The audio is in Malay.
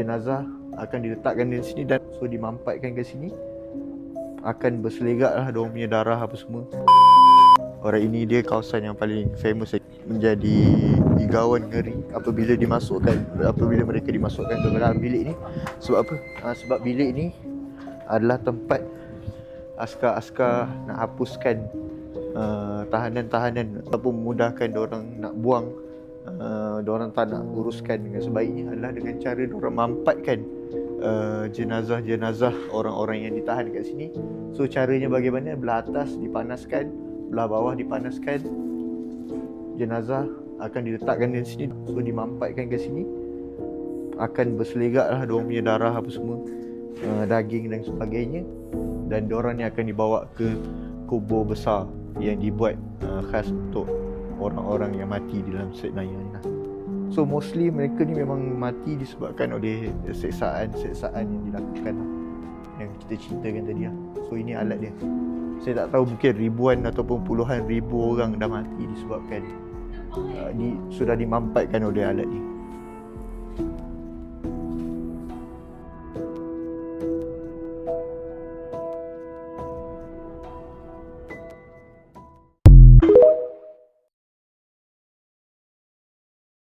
jenazah akan diletakkan di sini dan so dimampatkan ke sini akan berselegak lah diorang punya darah apa semua Orang ini dia kawasan yang paling famous menjadi igawan ngeri apabila dimasukkan apabila mereka dimasukkan ke dalam bilik ni sebab apa? Ha, sebab bilik ni adalah tempat askar-askar nak hapuskan uh, tahanan-tahanan ataupun memudahkan orang nak buang uh, orang tak nak uruskan dengan sebaiknya adalah dengan cara orang mampatkan uh, jenazah-jenazah orang-orang yang ditahan kat sini. So caranya bagaimana? Belah atas dipanaskan, belah bawah dipanaskan. Jenazah akan diletakkan di sini. So dimampatkan ke sini. Akan berselegak lah diorang punya darah apa semua. Uh, daging dan sebagainya. Dan diorang ni akan dibawa ke kubur besar yang dibuat uh, khas untuk orang-orang yang mati di dalam Naya ni lah. So mostly mereka ni memang mati disebabkan oleh seksaan-seksaan yang dilakukan lah. Yang kita ceritakan tadi lah. So ini alat dia. Saya tak tahu mungkin ribuan ataupun puluhan ribu orang dah mati disebabkan uh, di, sudah dimampatkan oleh alat ni.